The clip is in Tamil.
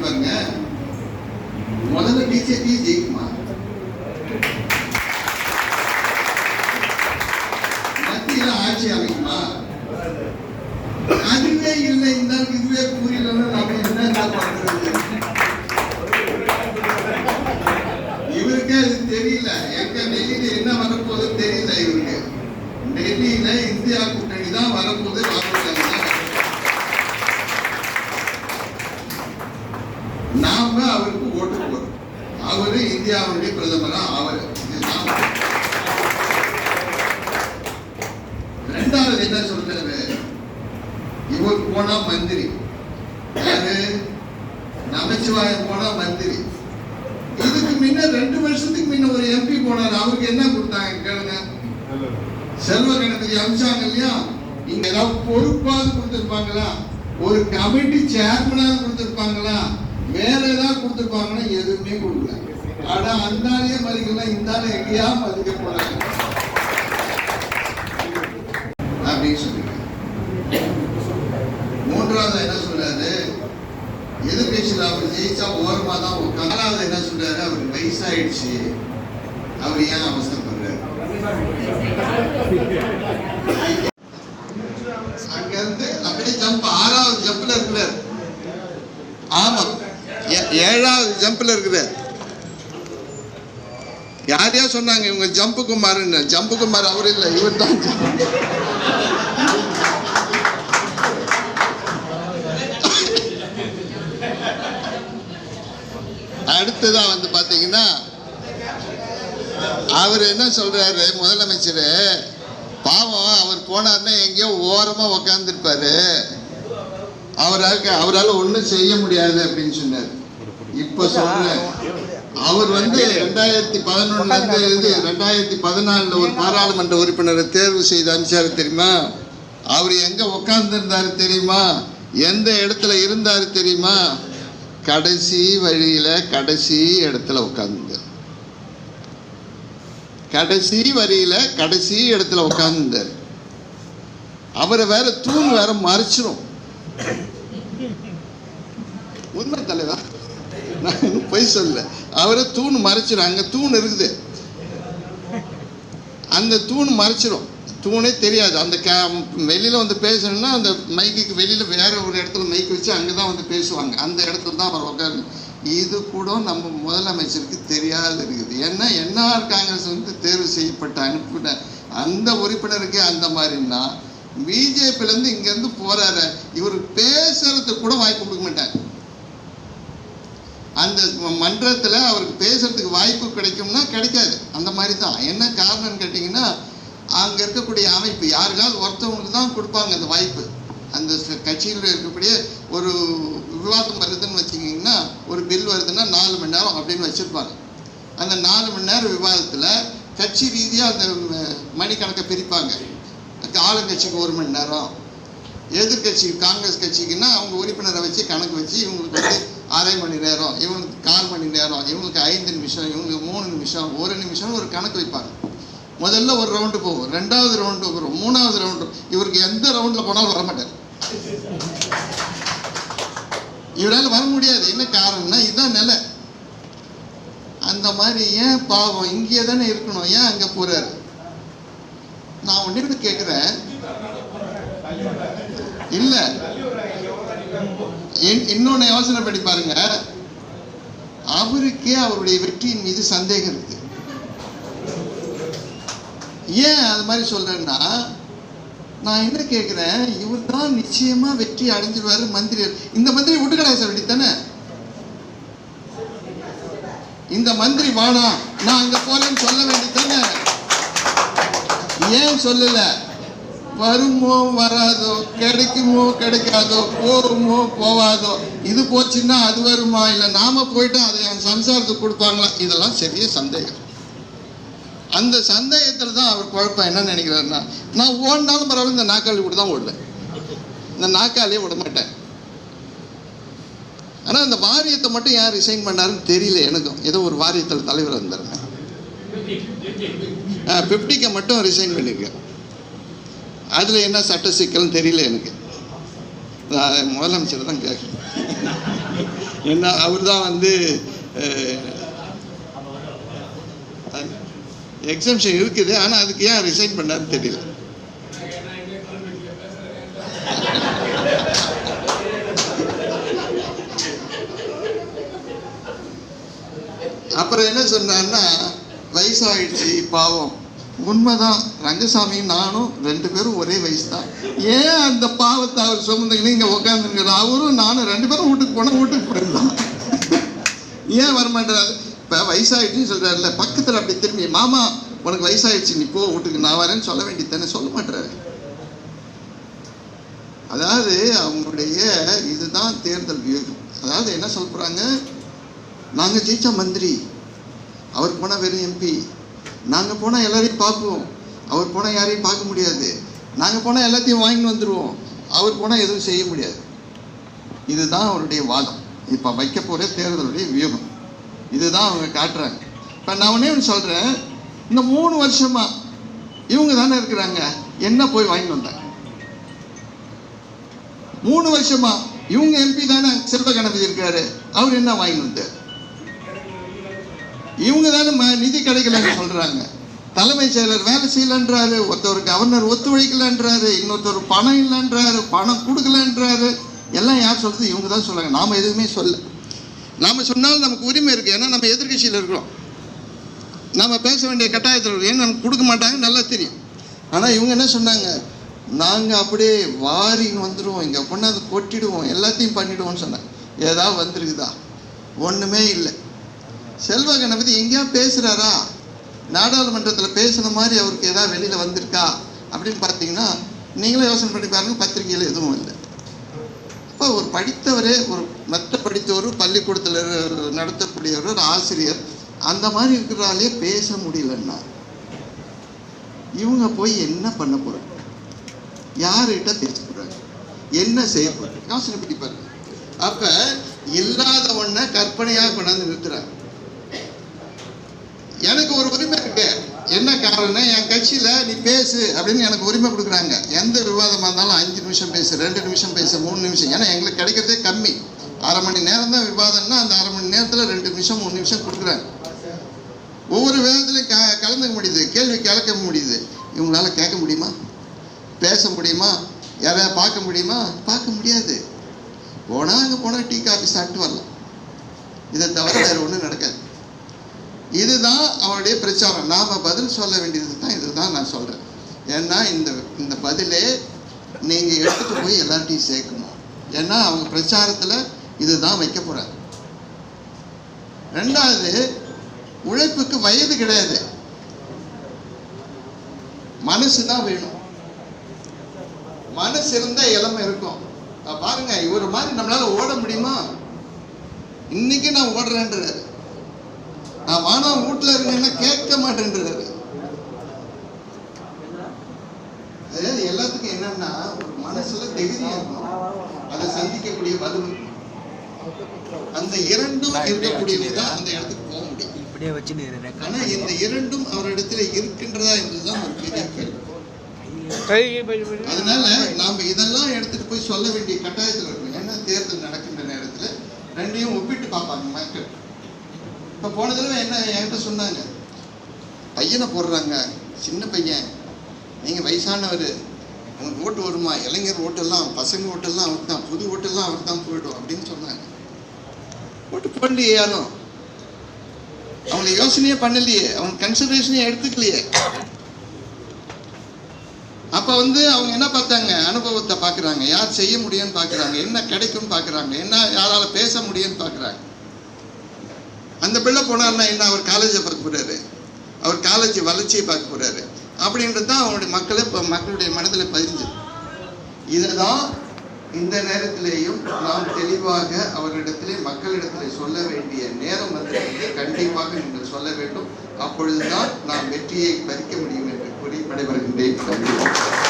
பாருங்க முதல்ல பிஜேபி ஜெயிக்குமா மத்தியில ஆட்சி அமைக்குமா? அதுவே இல்லை இந்த இதுவே புரியலன்னா நம்ம என்ன பண்றது இவருக்கே அது தெரியல. எங்க டெல்லியில என்ன வரப்போகுது தெரியல இவருக்கு. டெல்லியில இந்தியா கூட்டணி தான் வரப்போகுது வரப்போகுது காந்தி தான் நாம அவருக்கு ஓட்டு போறோம் அவரு இந்தியாவுடைய பிரதமரா அவர் இதுதான் ரெண்டாவது என்ன சொல்றாரு இவர் போனா மந்திரி. யாரு நமச்சிவாயம் போனா மந்திரி. இதுக்கு முன்ன ரெண்டு வருஷத்துக்கு முன்ன ஒரு எம்பி போனார். அவருக்கு என்ன கொடுத்தாங்க கேளுங்க. செல்வ கணபதி அமிச்சாங்க இல்லையா? இங்க ஏதாவது பொறுப்பாவது கொடுத்துருப்பாங்களா? ஒரு கமிட்டி சேர்மனாக கொடுத்துருப்பாங்களா? வேற ஏதாவது கொடுத்துருப்பாங்கன்னா எதுவுமே கொடுக்கல. ஆனா அந்த மதிக்கலாம் இந்த எங்கேயா மதிக்க போறாங்க அப்படின்னு சொல்லிட்டு மூன்றாவது என்ன சொல்றாரு? எதிர்கட்சியில் அவர் ஜெயிச்சா ஓரமா தான் உட்காந்து நாலாவது என்ன சொல்றாரு? அவருக்கு வயசாயிடுச்சு. அவர் ஏன் அவசரப்படுறாரு? அங்க இருந்து அப்படியே ஜம்ப் ஆறாவது ஜம்ப்ல இருக்கிறார். ஆமா. ஏ- ஏழாவது ஜம்ப்ல இருக்கிறார். யாரையா சொன்னாங்க இவங்க ஜம்பு குமார்னு ஜம்பு குமார் அவர் இல்லை இவர் தான் அடுத்ததான் வந்து பாத்தீங்கன்னா அவர் என்ன சொல்றாரு முதலமைச்சர்? பாவம் அவர் போனார்னா எங்கேயோ ஓரமா உக்காந்துருப்பாரு. அவரால் அவரால் ஒன்றும் செய்ய முடியாது அப்படின்னு சொன்னார். இப்போ சொல்றேன். அவர் வந்து ரெண்டாயிரத்தி பதினொன்னுல இருந்து இது ரெண்டாயிரத்தி பதினாலுல ஒரு பாராளுமன்ற உறுப்பினரை தேர்வு செய்து அனுப்பிச்சாரு தெரியுமா? அவர் எங்க உட்கார்ந்துருந்தாரு தெரியுமா? எந்த இடத்துல இருந்தாரு தெரியுமா? கடைசி வழியில கடைசி இடத்துல உட்கார்ந்துருந்தார் கடைசி வரியில கடைசி இடத்துல உட்கார்ந்துருந்தார் அவரை வேற தூண் வேற மறைச்சிரும். உண்மை தலைவா? நான் இன்னும் பொய் சொல்லல. அவரை தூண் மறைச்சிடும் அங்கே தூண் இருக்குது. அந்த தூண் மறைச்சிடும் தூணே தெரியாது. அந்த கே வெளியில் வந்து பேசணும்னா அந்த மைக்குக்கு வெளியில் வேற ஒரு இடத்துல மைக் வச்சு அங்கே தான் வந்து பேசுவாங்க. அந்த இடத்துல தான் அவர் உட்காரு இது கூட நம்ம முதலமைச்சருக்கு தெரியாது இருக்குது. ஏன்னா என்ஆர் காங்கிரஸ் வந்து தேர்வு செய்யப்பட்ட அனுப்பின அந்த உறுப்பினருக்கே அந்த மாதிரின்னா பிஜேபியிலேருந்து இங்கேருந்து போகிறாரு இவர் பேசுறதுக்கு கூட வாய்ப்பு கொடுக்க மாட்டாங்க அந்த மன்றத்தில் அவருக்கு பேசுறதுக்கு வாய்ப்பு கிடைக்கும்னா கிடைக்காது. அந்த மாதிரி தான் என்ன காரணம்னு கேட்டிங்கன்னா அங்கே இருக்கக்கூடிய அமைப்பு யாருக்காவது ஒருத்தவங்களுக்கு தான் கொடுப்பாங்க அந்த வாய்ப்பு. அந்த கட்சியில் இருக்கக்கூடிய ஒரு விவாதம் வருதுன்னு வச்சுக்கிங்கன்னா ஒரு பில் வருதுன்னா நாலு மணி நேரம் அப்படின்னு வச்சுருப்பாங்க. அந்த நாலு மணி நேரம் விவாதத்தில் கட்சி ரீதியாக அந்த மணிக்கணக்கை பிரிப்பாங்க. ஆளுங்கட்சிக்கு ஒரு மணி நேரம் எதிர்கட்சி காங்கிரஸ் கட்சிக்குன்னா அவங்க உறுப்பினரை வச்சு கணக்கு வச்சு இவங்களுக்கு வந்து அரை மணி நேரம் இவனுக்கு கால் மணி நேரம் இவங்களுக்கு ஐந்து நிமிஷம் இவங்களுக்கு மூணு நிமிஷம் ஒரு நிமிஷம் ஒரு கணக்கு வைப்பாங்க. முதல்ல ஒரு ரவுண்டு போகும் ரெண்டாவது ரவுண்டு வரும் மூணாவது ரவுண்டு இவருக்கு எந்த ரவுண்டில் போனாலும் வர மாட்டார். இவரால் வர முடியாது. என்ன காரணம்னா இதுதான் நிலை. அந்த மாதிரி ஏன் பாவம்? இங்கேயே தானே இருக்கணும். ஏன் அங்கே போறாரு? நான் ஒன்று கேட்குறேன். இல்லை. இன்னொன்னு யோசனை பண்ணி பாருங்க. அவருக்கே அவருடைய வெற்றியின் மீது சந்தேகம் இருக்கு. ஏன் அது மாதிரி சொல்றேன்னா நான் என்ன கேட்கிறேன் இவர் தான் நிச்சயமா வெற்றி அடைஞ்சிருவாரு மந்திரி இந்த மந்திரி விட்டுக்கடா சார் தானே? இந்த மந்திரி வானா? நான் அங்க போலன்னு சொல்ல வேண்டியதானே ஏன் சொல்லலை? வருமோ வராதோ கிடைக்குமோ கிடைக்காதோ போகுமோ போவாதோ இது போச்சுன்னா அது வருமா? இல்லை நாம போயிட்டா அதை என் சம்சாரத்துக்கு கொடுப்பாங்களா? இதெல்லாம் சரியா சந்தேகம். அந்த சந்தேகத்தில் தான் அவர் குழப்பம். என்ன நினைக்கிறாருன்னா நான் ஓடினாலும் பரவாயில்ல இந்த நாக்காளி கூட தான் ஓடுவேன். இந்த நாக்காளியே விட மாட்டேன். ஆனால் அந்த வாரியத்தை மட்டும் யார் ரிசைன் பண்ணாருன்னு தெரியல எனக்கும். ஏதோ ஒரு வாரியத்தில் தலைவர் இருந்தாருங்க. பிப்டிக்கை மட்டும் ரிசைன் பண்ணியிருக்கேன் அதில் என்ன சட்ட சிக்கல்னு தெரியல எனக்கு. நான் முதலமைச்சர் தான் கேட்குறேன். என்ன அவர் தான் வந்து எக்ஸம்ஷன் இருக்குது ஆனால் அதுக்கு ஏன் ரிசைன் பண்ணாருன்னு தெரியல. அப்புறம் என்ன சொன்னார்னா வயசாகிடுச்சு பாவம். உண்மைதான். ரங்கசாமி நானும் ரெண்டு பேரும் ஒரே வயசு தான் ஏன் அந்த பாவத்தை அவர் சுமந்துக்கின்னு இங்கே உட்காந்துருக்கிற அவரும் நானும் ரெண்டு பேரும் வீட்டுக்கு போனால் வீட்டுக்கு போயிடலாம் ஏன் வரமாட்டாரு இப்போ வயசாயிடுச்சுன்னு சொல்கிறாருல்ல பக்கத்தில் அப்படி திரும்பி மாமா உனக்கு வயசாகிடுச்சு நீ போ வீட்டுக்கு நான் வரேன்னு சொல்ல வேண்டியது தானே சொல்ல மாட்டேறாரு. அதாவது அவங்களுடைய இதுதான் தேர்தல் வியூகம். அதாவது என்ன சொல்ல போகிறாங்க நாங்கள் ஜெயித்த மந்திரி அவர் போனால் வெறும் எம்பி. நாங்கள் போனால் எல்லாரையும் பார்ப்போம். அவர் போனால் யாரையும் பார்க்க முடியாது. நாங்கள் போனால் எல்லாத்தையும் வாங்கிட்டு வந்துடுவோம் அவர் போனால் எதுவும் செய்ய முடியாது. இதுதான் அவருடைய வாதம். இப்போ வைக்க போகிற தேர்தலுடைய வியூகம். இதுதான் அவங்க காட்டுறாங்க. இப்போ நான் ஒன்றே ஒன்று சொல்கிறேன் இந்த மூணு வருஷமா இவங்க தானே இருக்கிறாங்க. என்ன போய் வாங்கிட்டு வந்தாங்க? மூணு வருஷமா இவங்க எம்பி தானே செல்வ கணபதி இருக்காரு. அவர் என்ன வாங்கிட்டு வந்தார்? இவங்க தானே ம- நிதி கிடைக்கலன்னு சொல்கிறாங்க தலைமைச் செயலர் வேலை செய்யலன்றாரு ஒருத்தர் கவர்னர் ஒத்துழைக்கலன்றாரு இன்னொருத்தர் பணம் இல்லைன்றாரு பணம் கொடுக்கலன்றாரு. எல்லாம் யார் சொல்றது? இவங்க தான் சொல்றாங்க. நாம எதுவுமே சொல்ல. நாம சொன்னாலும் நமக்கு உரிமை இருக்கு. ஏன்னா நம்ம எதிர்கட்சியில் இருக்கிறோம். நாம பேச வேண்டிய கட்டாயத்தில் இருக்கு ஏன்னா நமக்கு கொடுக்க மாட்டாங்க நல்லா தெரியும். ஆனால் இவங்க என்ன சொன்னாங்க? நாங்கள் அப்படியே வாரின்னு வந்துடுவோம் இங்கே கொண்டாந்து கொட்டிடுவோம். எல்லாத்தையும் பண்ணிடுவோம்னு சொன்னாங்க. ஏதாவது வந்திருக்குதா? ஒன்றுமே இல்லை. செல்வ கணபதி எங்கேயா பேசுகிறாரா நாடாளுமன்றத்தில் பேசின மாதிரி அவருக்கு ஏதாவது வெளியில் வந்திருக்கா? அப்படின்னு பார்த்தீங்கன்னா நீங்களே யோசனை பண்ணி பாருங்க பத்திரிகையில் எதுவும் இல்லை. அப்போ ஒரு படித்தவரே ஒரு மற்ற படித்தவர் பள்ளிக்கூடத்தில் நடத்தக்கூடியவர் ஒரு ஆசிரியர் அந்த மாதிரி இருக்கிறாலே பேச முடியலன்னா இவங்க போய் என்ன பண்ண போகிறாங்க யார்கிட்ட பேச போகிறாங்க என்ன செய்ய போகிறாங்க யோசனை பண்ணி பாருங்க. அப்போ இல்லாத ஒன்றை கற்பனையாக கொண்டாந்து நிறுத்துறாங்க. எனக்கு ஒரு உரிமை இருக்கு. என்ன காரணம் என் கட்சியில நீ பேசு அப்படின்னு எனக்கு உரிமை கொடுக்குறாங்க. எந்த விவாதமாக இருந்தாலும் அஞ்சு நிமிஷம் பேசு ரெண்டு நிமிஷம் பேசு மூணு நிமிஷம். ஏன்னா எங்களுக்கு கிடைக்கிறதே கம்மி. அரை மணி நேரம் தான் விவாதம்னா அந்த அரை மணி நேரத்தில் ரெண்டு நிமிஷம் மூணு நிமிஷம் கொடுக்குறாங்க ஒவ்வொரு விதத்துலையும் க கலந்துக்க முடியுது. கேள்வி கலக்க முடியுது. இவங்களால கேட்க முடியுமா? பேச முடியுமா? யாரையா பார்க்க முடியுமா? பார்க்க முடியாது. போனால் அங்கே போனால் டீ காஃபி சாப்பிட்டு வரலாம். இதை தவிர வேறு ஒன்றும் நடக்காது. இதுதான் அவருடைய பிரச்சாரம். நாம் பதில் சொல்ல வேண்டியது தான் இதுதான் நான் சொல்கிறேன் ஏன்னா இந்த இந்த பதிலே நீங்கள் எடுத்துட்டு போய் எல்லார்ட்டையும் சேர்க்கணும். ஏன்னா அவங்க பிரச்சாரத்தில் இதுதான் வைக்க போறாங்க. ரெண்டாவது உழைப்புக்கு வயது கிடையாது. மனசு தான் வேணும். மனசு இருந்தா இளமை இருக்கும். பாருங்க இவர் மாதிரி நம்மளால ஓட முடியுமா? இன்னைக்கு நான் ஓடுறேன்றாரு. நான் வானா வீட்டில் இருந்தேன்னா கேட்க மாட்டேன்றாரு. அதாவது எல்லாத்துக்கும் என்னன்னா ஒரு மனசுல தைரியம் இருக்கணும். அதை சந்திக்கக்கூடிய வலு இருக்கணும். அந்த இரண்டும் இருக்கக்கூடியவங்க தான் அந்த இடத்துக்கு போக முடியும். இப்படியே வச்சுன்னு ஆனா இந்த இரண்டும் அவரிடத்துல இருக்கின்றதா என்பதுதான் ஒரு பெரிய கேள்வி. அதனால நாம இதெல்லாம் எடுத்துட்டு போய் சொல்ல வேண்டிய கட்டாயத்தில் இருக்கணும். ஏன்னா தேர்தல் நடக்கின்ற நேரத்துல? ரெண்டையும் ஒப்பிட்டு பார்ப்பாங்க மக்கள். இப்போ போன தடவை என்ன என்கிட்ட சொன்னாங்க? பையனை போடுறாங்க சின்ன பையன். நீங்கள் வயசானவர். உங்களுக்கு ஓட்டு வருமா? இளைஞர் ஓட்டெல்லாம் பசங்க ஓட்டெல்லாம் அவர் தான் புது ஓட்டெல்லாம் அவர் தான் போயிடும் அப்படின்னு சொன்னாங்க. ஓட்டு போடலையே யாரும்? அவங்க யோசனையே பண்ணலையே. அவங்க கன்சிடரேஷனே எடுத்துக்கலையே. அப்போ வந்து அவங்க என்ன பார்த்தாங்க? அனுபவத்தை பார்க்குறாங்க. யார் செய்ய முடியும்னு பார்க்குறாங்க. என்ன கிடைக்கும்னு பார்க்குறாங்க. என்ன யாரால் பேச முடியும்னு பார்க்குறாங்க. அந்த பிள்ளை போனார்னா என்ன? அவர் காலேஜை பார்க்க போறாரு. அவர் காலேஜ் வளர்ச்சியை பார்க்க போறாரு. அப்படின்றது தான் அவங்களுடைய மக்களை இப்போ மக்களுடைய மனதில் பதிஞ்சு இதுதான் இந்த நேரத்திலேயும் நாம் தெளிவாக அவர்களிடத்திலே மக்களிடத்திலே சொல்ல வேண்டிய நேரம் வந்திருக்கிறது. கண்டிப்பாக நீங்கள் சொல்ல வேண்டும். அப்பொழுதுதான் நாம் வெற்றியை பறிக்க முடியும் என்று கூறி விடைபெறுகின்றேன்.